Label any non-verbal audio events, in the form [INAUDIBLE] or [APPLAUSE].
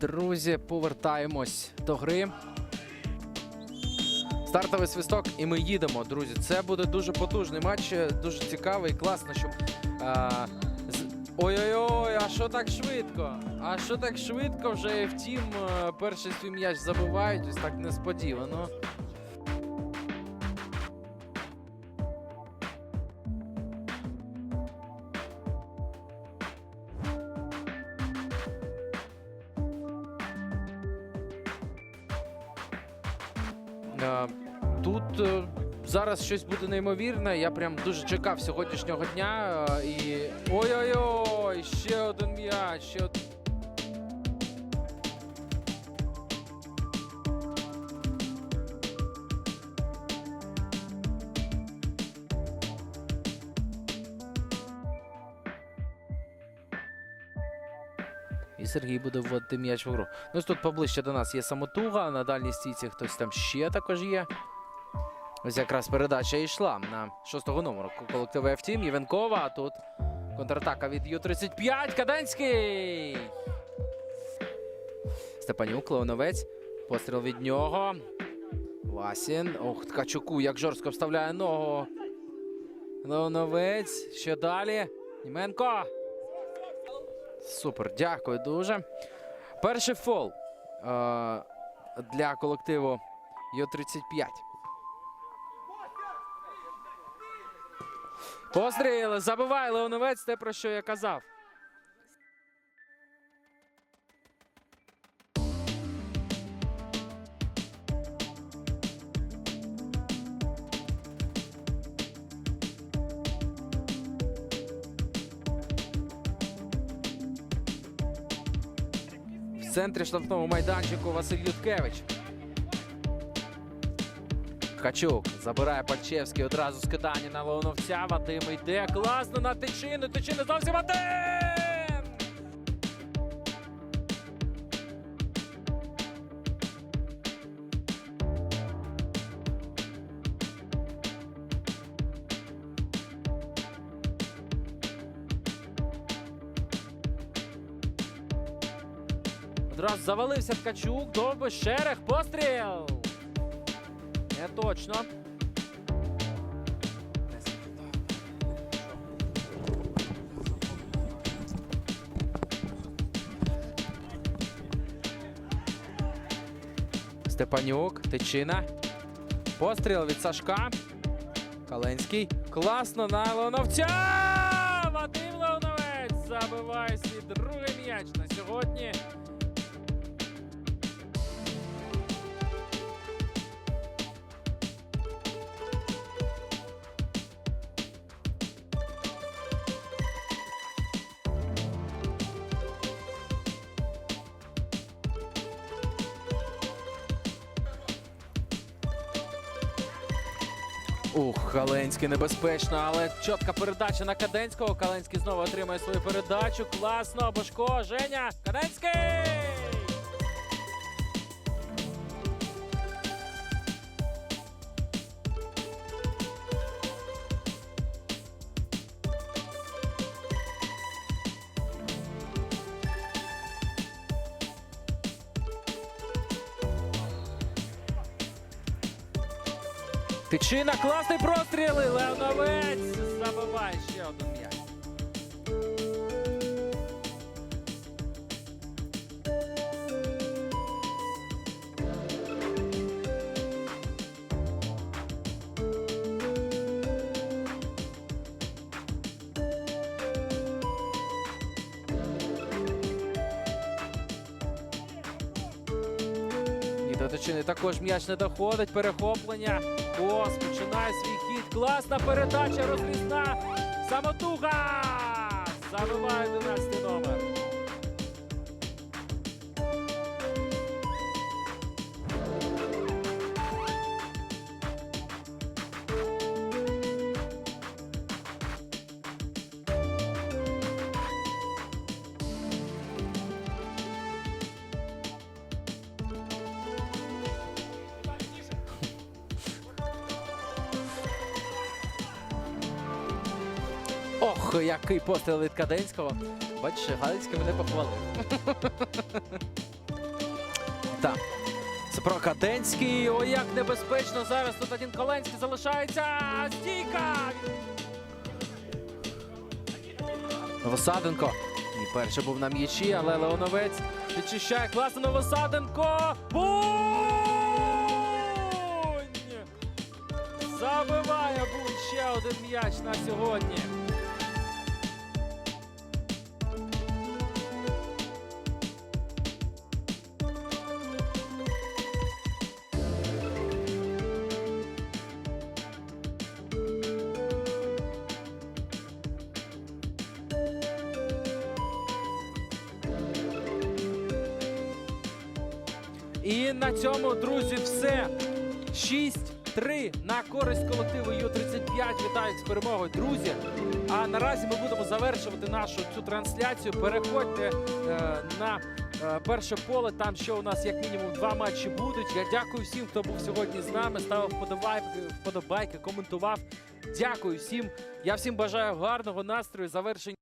Друзі, повертаємось до гри. Стартовий свисток, і ми їдемо, друзі. Це буде дуже потужний матч, дуже цікавий, класно, щоб. Ой-ой-ой, а що так швидко? А що так швидко вже втім, е, перший свій м'яч забивають, ось так несподівано. Тут е, зараз щось буде неймовірне. Я прям дуже чекав сьогоднішнього дня. е, І ой-ой-ой, ще один м'яч. Ще од- І Сергій буде вводити м'яч в гру. Ну, тут поближче до нас є самотуга, на дальній стійці хтось там ще також є. Ось якраз передача йшла на шостого номеру колективу F-Team. Євенкова, а тут контратака від Ю-35. Каданський! Степанюк, Леоновець. Постріл від нього. Васін. Ох, Ткачуку, як жорстко вставляє ногу. Леоновець. Ще далі. Німенко. Супер, дякую дуже. Перший фол е, для колективу Йо-35. Постріли, Забиває Леоновець, те, про що я казав. Центрі штрафного майданчику Василь Юткевич. Качук забирає Пальчевський одразу скидання на Леоновця. Вадим йде класно на тичину. Тичини зовсім Вадим! Одразу завалився Ткачук. Довбиш шерех. Постріл! Не точно. Степанюк, Тичина. Постріл від Сашка. Каленський. Класно на Леоновця! Вадим Леоновець забиває свій другий м'яч на сьогодні. Ух, Каленський небезпечно, але чітка передача на Каденського. Каленський знову отримує свою передачу. Класно, Бошко, Женя. Каденський! Тичина, класний простріл. і Леоновець забиває ще один м'яч. До також м'яч не доходить. Перехоплення. Кос починає свій хід. Класна передача розрізна. Самотуга! Забиває 11 Ох, який постріл від Каденського. Бачиш, Галицький мене похвалив. [LAUGHS] Так. Про Каденський. Ой, як небезпечно зараз. Тут один Коленський залишається. Стійка! Новосаденко. І перший був на м'ячі, але Леоновець відчищає класно Новосаденко. Бунь! Забиває Бунь ще один м'яч на сьогодні. І на цьому, друзі, все. 6-3 на користь колективу Ю-35. Вітаю з перемогою, друзі. А наразі ми будемо завершувати нашу цю трансляцію. Переходьте е, на е, перше поле. Там ще у нас як мінімум два матчі будуть. Я дякую всім, хто був сьогодні з нами. Ставив вподобайки, вподобайки коментував. Дякую всім. Я всім бажаю гарного настрою. Завершення.